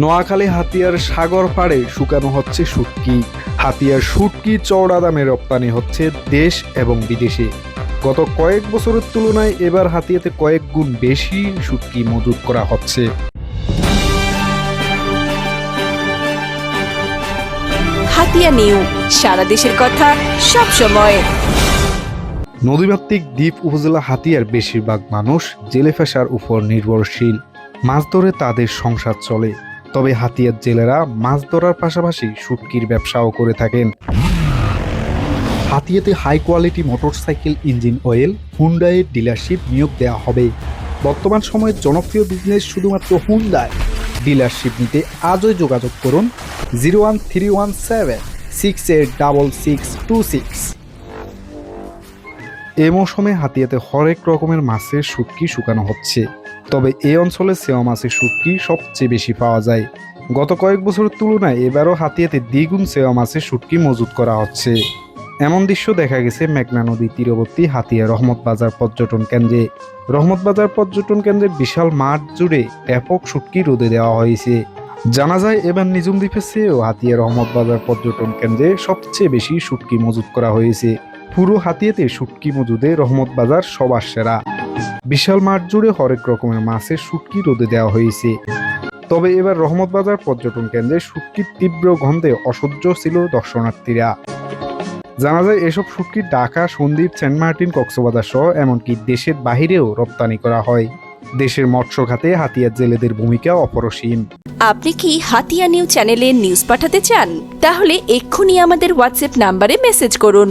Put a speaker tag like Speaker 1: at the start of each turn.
Speaker 1: নোয়াখালী হাতিয়ার সাগর পাড়ে শুকানো হচ্ছে শুটকি হাতিয়ার শুটকি চওড়া দামে রপ্তানি হচ্ছে দেশ এবং বিদেশে। গত কয়েক বছরের তুলনায় এবার হাতিয়াতে কয়েক গুণ বেশি শুটকি মজুত করা হচ্ছে।
Speaker 2: হাতিয়া নিউ সারা দেশের কথা সব সময়।
Speaker 1: দ্বীপ উপজেলা হাতিয়ার বেশিরভাগ মানুষ জেলে ফেসার উপর নির্ভরশীল। মাছ ধরে তাদের সংসার চলে। তবে হাতিয়ার জেলেরা মাছ ধরার পাশাপাশি শুটকির ব্যবসাও করে থাকেন। হাতিয়াতে high quality motorcycle engine oil হুন্ডাইয়ের dealership নিয়োগ দেওয়া হবে। বর্তমান সময়ে জনপ্রিয় বিজনেস শুধুমাত্র হুন্ডায় ডিলারশিপ নিতে আজই যোগাযোগ করুন zero one three one seven six eight double six two six এ মৌসুমে হাতিয়াতে হরেক রকমের মাছের শুটকি শুকানো হচ্ছে। তবে এ অঞ্চলে সেওয়া মাছের শুটকি সবচেয়ে বেশি পাওয়া যায়। গত কয়েক বছরের তুলনায় এবারও হাতিয়াতে দ্বিগুণ সেওয়া মাছের শুটকি মজুত করা হচ্ছে। এমন দৃশ্য দেখা গেছে মেঘনা নদী তীরবর্তী হাতিয়া রহমত বাজার পর্যটন কেন্দ্রে। রহমত বাজার পর্যটন কেন্দ্রের বিশাল মাঠ জুড়ে ব্যাপক শুটকি রোদে দেওয়া হয়েছে। জানা যায়, এবার নিজুম দ্বীপের চেয়েও হাতিয়া রহমত বাজার পর্যটন কেন্দ্রে সবচেয়ে বেশি শুটকি মজুত করা হয়েছে। পুরো হাতিয়াতে শুটকি মজুদে রহমত বাজার সবার সেরা। বিশাল মাঠ জুড়ে হরেক রকমের মাছের শুটকি রোদে দেওয়া হয়েছে। তবে এবার রহমত বাজার পর্যটন কেন্দ্রে শুটকির তীব্র গন্ধে অসহ্য ছিল দর্শনার্থীরা। জানা যায়, এসব শুটকি ঢাকা, সন্দ্বীপ, সেন্ট মার্টিন, কক্সবাজার সহ এমনকি দেশের বাহিরেও রপ্তানি করা হয়। দেশের মৎস্য খাতে হাতিয়ার জেলেদের ভূমিকা অপরসীম।
Speaker 2: আপনি কি হাতিয়া নিউ চ্যানেলে নিউজ পাঠাতে চান? তাহলে এক্ষুনি আমাদের হোয়াটসঅ্যাপ নাম্বারে মেসেজ করুন।